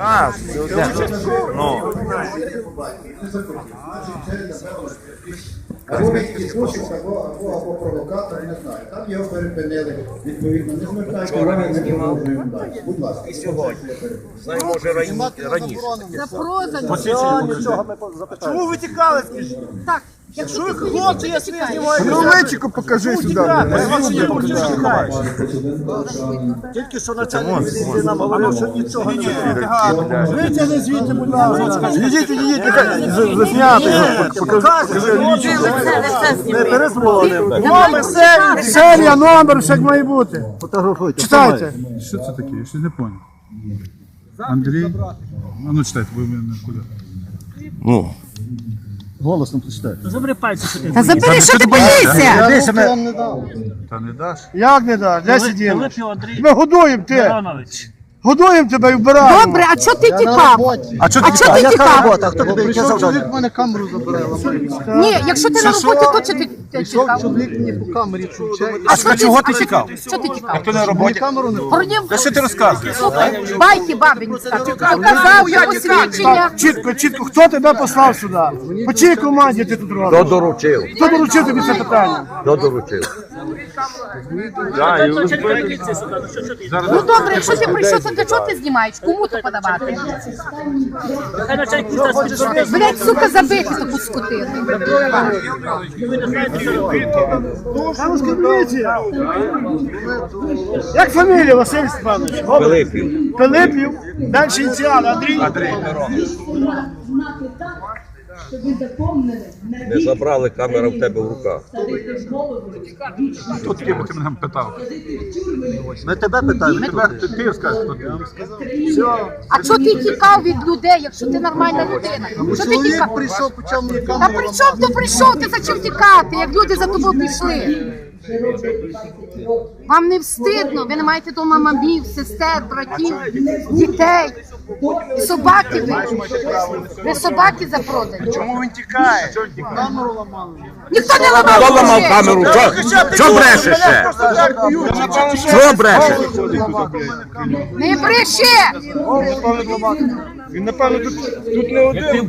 А, ну, Або відпустив, або, або, або провокатор, не знаю. Там його перепинили. Відповідно, не звертайте уваги, не далі. Будь ласка. І сьогодні. знаю, може рані- раніше. Чому ви тікали, скажіть? Так, Якщо ви хлопці, я свій знімаю. Ну, личико покажи сюди. Тільки що начальник міліції нам говорив, що нічого не. Витягни звідти, будь ласка. Ідіть, нехай засняти. Покажи. Не перезвонив. Номер, серія, серія, номер, все як має бути. Фотографуйте. Читайте. Що це таке? Я ще не понял. Андрій? А ну читайте, бо ви мене куди. Ну, Голосно прочитайте. Та забери, що ти боїшся? Дивіться, ми... Та не даш? Як не даш? Де сиділи? Ми годуємо ти. Годуємо тебе і вбираємо. Добре, а чого ти тікав? А чого ти тікав? робота? Хто тобі яке завдання? мене камеру забере. Ні, якщо ти на роботі, то чи ти ти? Чоловік мені по камері включає. А що чого ти тікав? Що ти тікав? Хто на роботі? Камеру не Породів, Та що ти розказуєш? слухай, байки бабині скажуть. Показав я посвідчення. Чітко, чітко, хто тебе послав сюди? По чиїй команді ти тут робиш? хто доручив? Хто доручив тобі це питання? Хто доручив? Ну добре, якщо ти прийшов, то для чого ти знімаєш? Кому то подавати? Блять, сука, забити таку скотину. Як фамілія Василь Степанович? Пилипів. Пилипів. Далі ініціали. Андрій. Андрій так, щоб ви запомнили Не забрали камеру в тебе в руках. Хто таке, ти мене питав? Ми тебе питаємо. Тебе, ти, ти скажеш, хто ти. А чого ти тікав від людей, якщо ти нормальна людина? Що ти тікав? прийшов, почав мені Та камеру. при чому ти прийшов? Ти зачав тікати, як люди за тобою Вам не встидно, ви не маєте дома мамів, сестер, братів, дітей. І собаки ви. Ви собаки запродані. Чому він тікає? Ніхто не ламав. Хто ламав камеру? Що, що бреше ще? Що бреше? Не бреши! Він, напевно, тут, тут не один.